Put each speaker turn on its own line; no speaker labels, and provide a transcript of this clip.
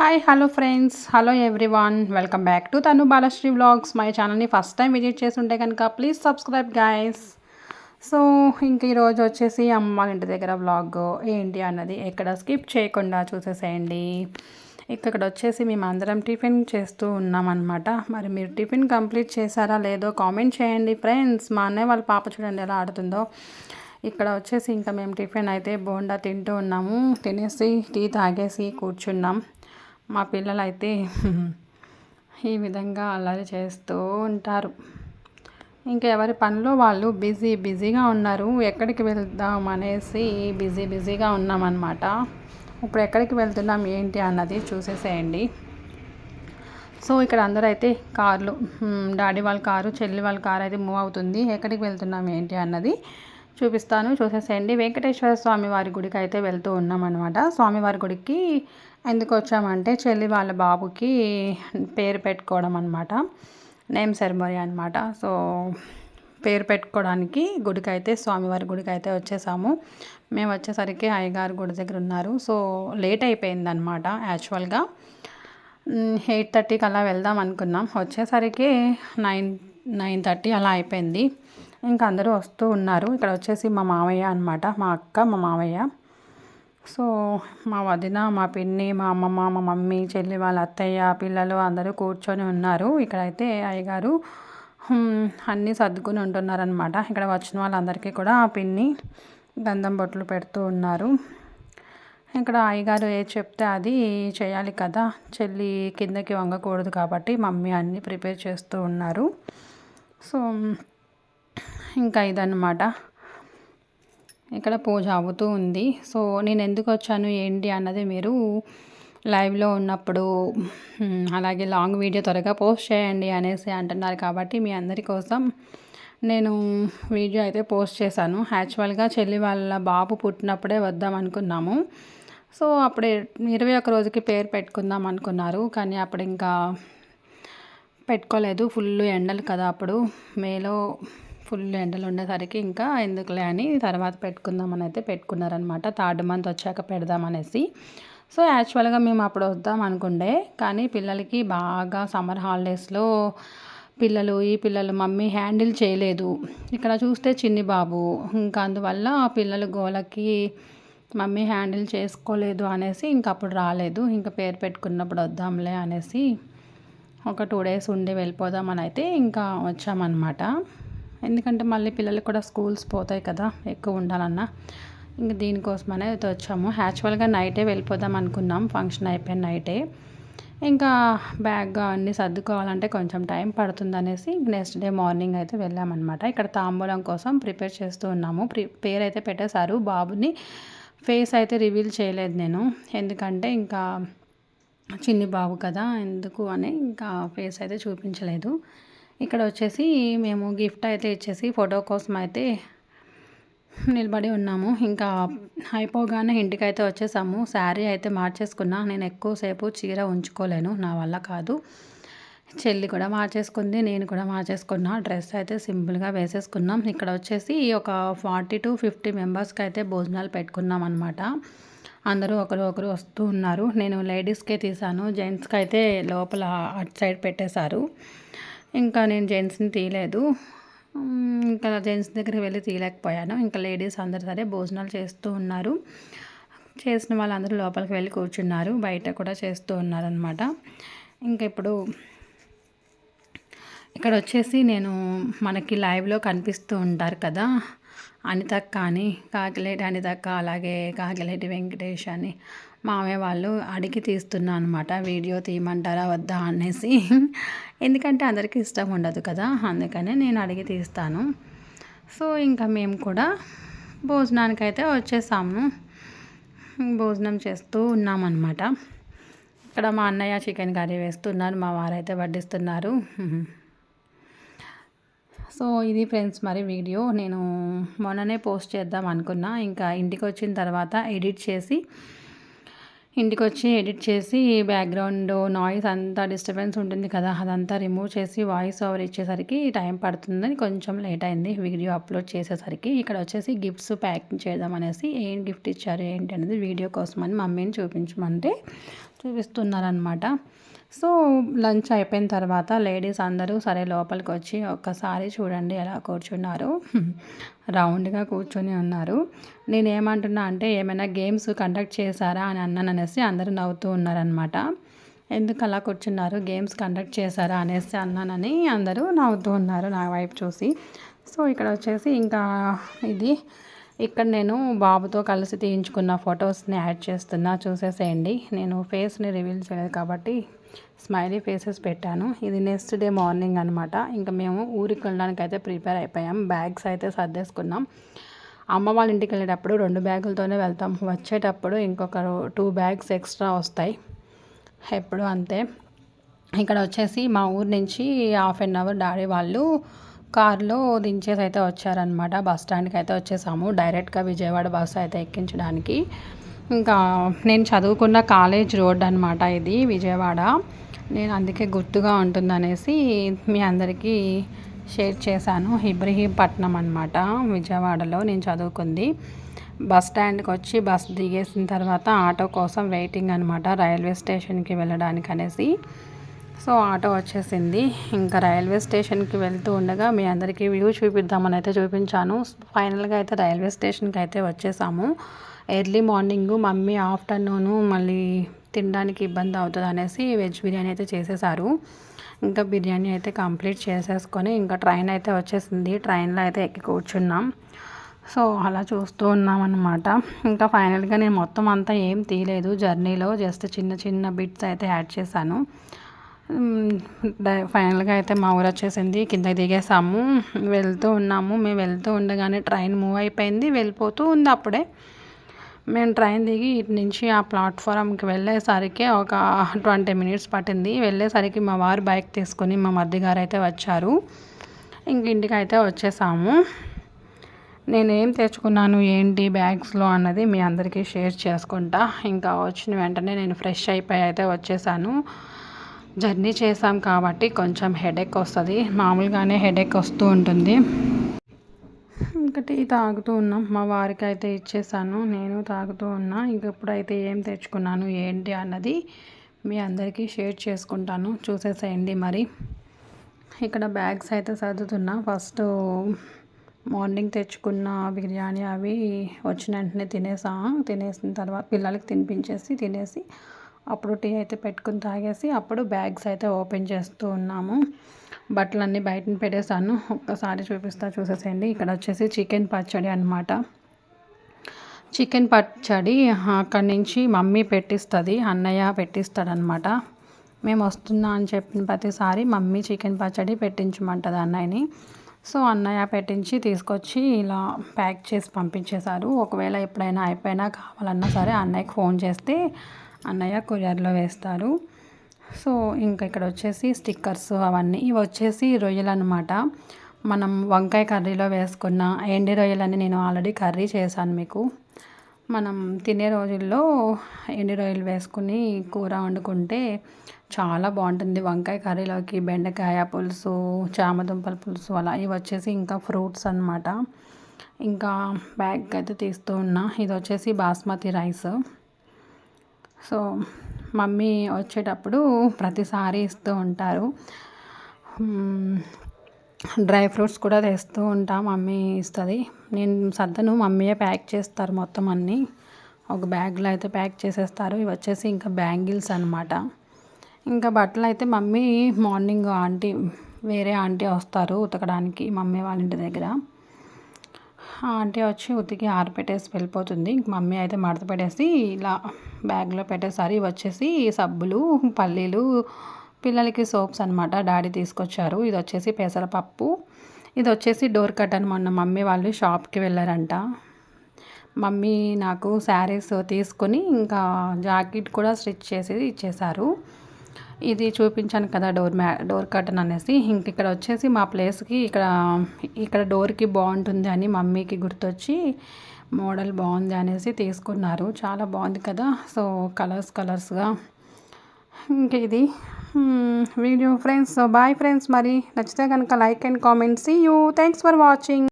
Hi hello friends hello everyone welcome back to Tanu Balasri vlogs my ఛానల్ని first time visit చేసి ఉంటే కనుక please subscribe guys so ఇంక ఈరోజు వచ్చేసి అమ్మ వాళ్ళ ఇంటి దగ్గర వ్లాగ్ ఏంటి అన్నది ఎక్కడ స్కిప్ చేయకుండా చూసేసేయండి. ఇక్కడ వచ్చేసి మేము అందరం టిఫిన్ చేస్తూ ఉన్నామన్నమాట. మరి మీరు టిఫిన్ కంప్లీట్ చేశారా లేదో కామెంట్ చేయండి ఫ్రెండ్స్ మా అన్నయ్య వాళ్ళ పాప చూడండి ఎలా ఆడుతుందో. ఇక్కడ వచ్చేసి ఇంకా మేము టిఫిన్ అయితే బోండా తింటూ ఉన్నాము. తినేసి టీ తాగేసి కూర్చున్నాం. మా పిల్లలు అయితే ఈ విధంగా అల్లరి చేస్తూ ఉంటారు. ఇంకా ఎవరి పనిలో వాళ్ళు బిజీ బిజీగా ఉన్నారు. ఎక్కడికి వెళ్దాం అనేసి బిజీ బిజీగా ఉన్నామన్నమాట. ఇప్పుడు ఎక్కడికి వెళ్తున్నాం ఏంటి అన్నది చూసేసేయండి. సో ఇక్కడ అందరూ అయితే కార్లు డాడీ వాళ్ళ కారు చెల్లి వాళ్ళ కారు అయితే మూవ్ అవుతుంది. ఎక్కడికి వెళ్తున్నాం ఏంటి అన్నది చూపిస్తాను చూసేసేయండి. వెంకటేశ్వర స్వామి వారి గుడికి అయితే వెళ్తూ ఉన్నామన్నమాట. స్వామివారి గుడికి ఎందుకు వచ్చామంటే చెల్లి వాళ్ళ బాబుకి పేరు పెట్టుకోవడం అనమాట నేమ్ సెరమోనీ అనమాట సో పేరు పెట్టుకోవడానికి గుడికి అయితే స్వామివారి గుడికి అయితే వచ్చేసాము. మేము వచ్చేసరికి అయ్యగారు గుడి దగ్గర ఉన్నారు. సో లేట్ అయిపోయిందనమాట యాక్చువల్గా. ఎయిట్ థర్టీకి అలా వెళ్దాం అనుకున్నాం. వచ్చేసరికి నైన్ నైన్ థర్టీ అలా అయిపోయింది. ఇంకా అందరూ వస్తూ ఉన్నారు. ఇక్కడ వచ్చేసి మా మామయ్య అనమాట మా అక్క మా మామయ్య. సో మా వదిన మా పిన్ని మా అమ్మమ్మ మా మమ్మీ చెల్లి వాళ్ళ అత్తయ్య పిల్లలు అందరూ కూర్చొని ఉన్నారు. ఇక్కడైతే అయ్యగారు అన్నీ సర్దుకుని ఉంటున్నారనమాట ఇక్కడ వచ్చిన వాళ్ళందరికీ కూడా ఆ పిన్ని గంధం బొట్లు పెడుతూ ఉన్నారు. ఇక్కడ అయ్యగారు ఏ చెప్తే అది చేయాలి కదా. చెల్లి కిందకి వంగకూడదు కాబట్టి మమ్మీ అన్నీ ప్రిపేర్ చేస్తూ ఉన్నారు. సో ఇంకా ఇదన్నమాట. ఇక్కడ పూజ అవుతూ ఉంది. సో నేను ఎందుకు వచ్చాను ఏంటి అన్నది మీరు లైవ్లో ఉన్నప్పుడు అలాగే లాంగ్ వీడియో త్వరగా పోస్ట్ చేయండి అనేసి అంటున్నారు కాబట్టి మీ అందరి కోసం నేను వీడియో అయితే పోస్ట్ చేశాను. యాక్చువల్గా చెల్లి వాళ్ళ బాబు పుట్టినప్పుడే వద్దాం అనుకున్నాము. సో అప్పుడే ఇరవై ఒక రోజుకి పేరు పెట్టుకుందాం అనుకున్నారు. కానీ అప్పుడు ఇంకా పెట్టుకోలేదు. ఫుల్ ఎండలు కదా అప్పుడు. మేలో ఫుల్ ఎండలు ఉండేసరికి ఇంకా ఎందుకులే అని తర్వాత పెట్టుకుందామని అయితే పెట్టుకున్నారనమాట థర్డ్ మంత్ వచ్చాక పెడదామనేసి. సో యాక్చువల్గా మేము అప్పుడు వద్దాం అనుకుండే కానీ పిల్లలకి బాగా సమ్మర్ హాలిడేస్లో పిల్లలు ఈ పిల్లలు మమ్మీ హ్యాండిల్ చేయలేదు. ఇక్కడ చూస్తే చిన్ని బాబు ఇంకా అందువల్ల పిల్లలు గోలకి మమ్మీ హ్యాండిల్ చేసుకోలేదు అనేసి ఇంక అప్పుడు రాలేదు. ఇంకా పేరు పెట్టుకున్నప్పుడు వద్దాంలే అనేసి ఒక టూ డేస్ ఉండి వెళ్ళిపోదామని అయితే ఇంకా వచ్చామన్నమాట. ఎందుకంటే మళ్ళీ పిల్లలు కూడా స్కూల్స్ పోతాయి కదా ఎక్కువ ఉండాలన్నా. ఇంక దీనికోసమనే అయితే వచ్చాము. యాక్చువల్గా నైటే వెళ్ళిపోదాం అనుకున్నాం. ఫంక్షన్ అయిపోయిన నైటే. ఇంకా బ్యాగ్ అన్నీ సర్దుకోవాలంటే కొంచెం టైం పడుతుంది అనేసి నెక్స్ట్ డే మార్నింగ్ అయితే వెళ్ళామన్నమాట. ఇక్కడ తాంబూలం కోసం ప్రిపేర్ చేస్తూ ఉన్నాము. ప్రి పేరు అయితే పెట్టేశారు. బాబుని ఫేస్ అయితే రివీల్ చేయలేదు నేను. ఎందుకంటే ఇంకా చిన్ని బాబు కదా ఎందుకు అని ఇంకా ఫేస్ అయితే చూపించలేదు. ఇక్కడ వచ్చేసి మేము గిఫ్ట్ అయితే ఇచ్చేసి ఫోటో కోసం అయితే నిలబడి ఉన్నాము. ఇంకా అయిపోగానే ఇంటికి అయితే వచ్చేసాము. శారీ అయితే మార్చేసుకున్నా. నేను ఎక్కువసేపు చీర ఉంచుకోలేను. నా వల్ల కాదు. చెల్లి కూడా మార్చేసుకుంది. నేను కూడా మార్చేసుకున్నా. డ్రెస్ అయితే సింపుల్గా వేసేసుకున్నాం. ఇక్కడ వచ్చేసి ఒక ఫార్టీ టు ఫిఫ్టీ మెంబర్స్కి అయితే భోజనాలు పెట్టుకున్నాం అనమాట అందరూ ఒకరు ఒకరు వస్తూ ఉన్నారు. నేను లేడీస్కే తీసాను. జెంట్స్కి అయితే లోపల అటు సైడ్ పెట్టేశారు. ఇంకా నేను జెంట్స్ని తీయలేదు. ఇంకా జెంట్స్ దగ్గర వెళ్ళి తీయలేకపోయాను. ఇంకా లేడీస్ అందరు సరే భోజనాలు చేస్తూ ఉన్నారు. చేసిన వాళ్ళందరూ లోపలికి వెళ్ళి కూర్చున్నారు. బయట కూడా చేస్తూ ఉన్నారనమాట ఇంకా ఇప్పుడు ఇక్కడ వచ్చేసి నేను మనకి లైవ్లో కనిపిస్తూ ఉంటారు కదా అనితక్క అని కాకిలేటి అనితక్క అలాగే కాకిలేటి వెంకటేష్ అని. మామయ్య వాళ్ళు అడిగి తీస్తున్నా అనమాట వీడియో తీయమంటారా? వద్దా? అనేసి. ఎందుకంటే అందరికీ ఇష్టం ఉండదు కదా అందుకనే నేను అడిగి తీస్తాను. సో ఇంకా మేము కూడా భోజనానికి అయితే వచ్చేసాము. భోజనం చేస్తూ ఉన్నామన్నమాట ఇక్కడ మా అన్నయ్య చికెన్ కర్రీ వేస్తున్నారు మా వారైతే వడ్డిస్తున్నారు. సో ఇది ఫ్రెండ్స్ మరి వీడియో. నేను మొన్ననే పోస్ట్ చేద్దాం అనుకున్నా. ఇంకా ఇంటికి వచ్చిన తర్వాత ఎడిట్ చేసి ఇంటికి వచ్చి ఎడిట్ చేసి బ్యాక్గ్రౌండ్ నాయిస్ అంతా డిస్టర్బెన్స్ ఉంటుంది కదా అదంతా రిమూవ్ చేసి వాయిస్ ఓవర్ ఇచ్చేసరికి టైం పడుతుందని కొంచెం లేట్ అయింది వీడియో అప్లోడ్ చేసేసరికి. ఇక్కడ వచ్చేసి గిఫ్ట్స్ ప్యాకింగ్ చేద్దాం అనేసి ఏం గిఫ్ట్ ఇచ్చారు ఏంటి అనేది వీడియో కోసం అని మమ్మీని చూపించమంటే చూపిస్తున్నారనమాట సో లంచ్ అయిపోయిన తర్వాత లేడీస్ అందరూ సరే లోపలికి వచ్చి ఒక్కసారి చూడండి ఎలా కూర్చున్నారు. రౌండ్గా కూర్చొని ఉన్నారు. నేను ఏమంటున్నా అంటే ఏమైనా గేమ్స్ కండక్ట్ చేశారా అని అన్నాను అనేసి అందరూ నవ్వుతూ ఉన్నారనమాట ఎందుకు అలా కూర్చున్నారు? గేమ్స్ కండక్ట్ చేశారా అనేసి అన్నానని అందరూ నవ్వుతూ ఉన్నారు నా వైపు చూసి. సో ఇక్కడ వచ్చేసి ఇంకా ఇది. ఇక్కడ నేను బాబుతో కలిసి తీయించుకున్న ఫొటోస్ని యాడ్ చేస్తున్నా. చూసేసేయండి. నేను ఫేస్ని రివీల్ చేయలేదు కాబట్టి స్మైలీ ఫేసెస్ పెట్టాను. ఇది నెక్స్ట్ డే మార్నింగ్ అనమాట ఇంకా మేము ఊరికి వెళ్ళడానికి అయితే ప్రిపేర్ అయిపోయాం. బ్యాగ్స్ అయితే సర్దేసుకున్నాం. అమ్మ వాళ్ళ ఇంటికి వెళ్ళేటప్పుడు రెండు బ్యాగులతోనే వెళ్తాం. వచ్చేటప్పుడు ఇంకొక టూ బ్యాగ్స్ ఎక్స్ట్రా వస్తాయి. ఎప్పుడు అంతే. ఇక్కడ వచ్చేసి మా ఊరు నుంచి హాఫ్ అన్ అవర్ డాడీ వాళ్ళు కారులో దించేసి అయితే వచ్చారనమాట బస్ స్టాండ్కి అయితే వచ్చేసాము. డైరెక్ట్గా విజయవాడ బస్సు అయితే ఎక్కించడానికి. ఇంకా నేను చదువుకున్న కాలేజ్ రోడ్ అనమాట ఇది విజయవాడ. నేను అందుకే గుర్తుగా ఉంటుందనేసి మీ అందరికీ షేర్ చేశాను. ఇబ్రహీంపట్నం అనమాట విజయవాడలో నేను చదువుకుంది. బస్ స్టాండ్కి వచ్చి బస్ దిగేసిన తర్వాత ఆటో కోసం వెయిటింగ్ అనమాట రైల్వే స్టేషన్కి వెళ్ళడానికి అనేసి సో ఆటో వచ్చేసింది. ఇంకా రైల్వే స్టేషన్కి వెళ్తూ ఉండగా మీ అందరికీ వ్యూ చూపిద్దామని అయితే చూపించాను. ఫైనల్గా అయితే రైల్వే స్టేషన్కి అయితే వచ్చేసాము. ఎర్లీ మార్నింగ్ మమ్మీ ఆఫ్టర్నూను మళ్ళీ తినడానికి ఇబ్బంది అవుతుంది అనేసి వెజ్ బిర్యానీ అయితే చేసేసారు. ఇంకా బిర్యానీ అయితే కంప్లీట్ చేసేసుకొని ఇంకా ట్రైన్ అయితే వచ్చేసింది. ట్రైన్లో అయితే ఎక్కి కూర్చున్నాం. సో అలా చూస్తూ ఉన్నాం అనమాట ఇంకా ఫైనల్గా నేను మొత్తం అంతా ఏం తీయలేదు. జర్నీలో జస్ట్ చిన్న చిన్న బిట్స్ అయితే యాడ్ చేశాను. ఫైనల్గా అయితే మా ఊరు వచ్చేసింది. కింద దిగేసాము. వెళ్తూ ఉన్నాము. మేము వెళ్తూ ఉండగానే ట్రైన్ మూవ్ అయిపోయింది. వెళ్ళిపోతూ ఉంది అప్పుడే. మేము ట్రైన్ దిగి ఇటు నుంచి ఆ ప్లాట్ఫారంకి వెళ్ళేసరికి ఒక ట్వంటీ మినిట్స్ పట్టింది. వెళ్ళేసరికి మా వారు బైక్ తీసుకొని మా మధ్య గారు అయితే వచ్చారు. ఇంక ఇంటికి అయితే వచ్చేసాము. నేనేం తెచ్చుకున్నాను ఏంటి బ్యాగ్స్లో అన్నది మీ అందరికీ షేర్ చేసుకుంటా. ఇంకా వచ్చిన వెంటనే నేను ఫ్రెష్ అయిపోయి అయితే వచ్చేసాను. జర్నీ చేసాం కాబట్టి కొంచెం హెడేక్ వస్తుంది. మామూలుగానే హెడేక్ వస్తూ ఉంటుంది. ఇంకా టీ తాగుతూ ఉన్నాం. మా వారికి అయితే ఇచ్చేసాను. నేను తాగుతూ ఉన్నా. ఇంక ఇప్పుడైతే ఏం తెచ్చుకున్నాను ఏంటి అన్నది మీ అందరికీ షేర్ చేసుకుంటాను. చూసేసేయండి మరి. ఇక్కడ బ్యాగ్స్ అయితే సర్దుతున్నా. ఫస్ట్ మార్నింగ్ తెచ్చుకున్న బిర్యానీ అవి వచ్చిన వెంటనే తినేసా. తినేసిన తర్వాత పిల్లలకి తినిపించేసి తినేసి అప్పుడు టీ అయితే పెట్టుకుని తాగేసి అప్పుడు బ్యాగ్స్ అయితే ఓపెన్ చేస్తూ ఉన్నాము. బట్టలన్నీ బయటని పెట్టేశాను. ఒక్కసారి చూపిస్తా చూసేసేయండి. ఇక్కడ వచ్చేసి చికెన్ పచ్చడి అనమాట చికెన్ పచ్చడి అక్కడి నుంచి మమ్మీ పెట్టిస్తుంది అన్నయ్య పెట్టిస్తాడనమాట మేము వస్తున్నా అని చెప్పిన ప్రతిసారి మమ్మీ చికెన్ పచ్చడి పెట్టించమంటుంది అన్నయ్యని. సో అన్నయ్య పెట్టించి తీసుకొచ్చి ఇలా ప్యాక్ చేసి పంపించేశారు. ఒకవేళ ఎప్పుడైనా అయిపోయినా కావాలన్నా సరే అన్నయ్యకి ఫోన్ చేస్తే అన్నయ్య కొరియర్లో వేస్తారు. సో ఇంకా ఇక్కడ వచ్చేసి స్టిక్కర్స్ అవన్నీ. ఇవి వచ్చేసి రొయ్యలు అనమాట మనం వంకాయ కర్రీలో వేసుకున్న ఎండి రొయ్యలని నేను ఆల్రెడీ కర్రీ చేశాను మీకు. మనం తినే రోజుల్లో ఎండి రొయ్యలు వేసుకుని కూర వండుకుంటే చాలా బాగుంటుంది. వంకాయ కర్రీలోకి బెండకాయ పులుసు చామదుంపల పులుసు అలా ఇవి వచ్చేసి ఇంకా ఫ్రూట్స్ అనమాట ఇంకా బ్యాగ్ అయితే తీస్తూ ఉన్నా. ఇది వచ్చేసి బాస్మతి రైస్. సో మమ్మీ వచ్చేటప్పుడు ప్రతిసారి ఇస్తూ ఉంటారు. డ్రై ఫ్రూట్స్ కూడా తెస్తూ ఉంటా మమ్మీ ఇస్తుంది. నేను సర్దను మమ్మీయే ప్యాక్ చేస్తారు మొత్తం అన్నీ. ఒక బ్యాగ్లో అయితే ప్యాక్ చేసేస్తారు. ఇవి వచ్చేసి ఇంకా బ్యాంగిల్స్ అనమాట ఇంకా బట్టలు అయితే మమ్మీ మార్నింగ్ ఆంటీ వేరే ఆంటీ వస్తారు ఉతకడానికి మమ్మీ వాళ్ళ ఇంటి దగ్గర. ఆంటీ వచ్చి ఉతికి ఆరిపెట్టేసి వెళ్ళిపోతుంది. మమ్మీ అయితే మడత పెట్టేసి ఇలా బ్యాగ్లో పెట్టేసారి. వచ్చేసి సబ్బులు పల్లీలు పిల్లలకి సోప్స్ అనమాట డాడీ తీసుకొచ్చారు. ఇది వచ్చేసి పెసరపప్పు ఇది వచ్చేసి డోర్ కర్టన్ మొన్న మమ్మీ వాళ్ళు షాప్కి వెళ్ళారంట. మమ్మీ నాకు శారీస్ తీసుకొని ఇంకా జాకెట్ కూడా స్టిచ్ చేసి ఇచ్చేశారు ఇది చూపించాను కదా డోర్ మ్యా డోర్ కర్టన్ అనేసి. ఇంక ఇక్కడ వచ్చేసి మా ప్లేస్కి ఇక్కడ ఇక్కడ డోర్కి బాగుంటుంది అని మమ్మీకి గుర్తొచ్చి మోడల్ బాగుంది అనేసి తీసుకున్నారు. చాలా బాగుంది కదా. సో కలర్స్ కలర్స్గా. ఇంక ఇది. Video friends. బాయ్ ఫ్రెండ్స్ మరి. నచ్చితే కనుక like and comment. See you thanks for watching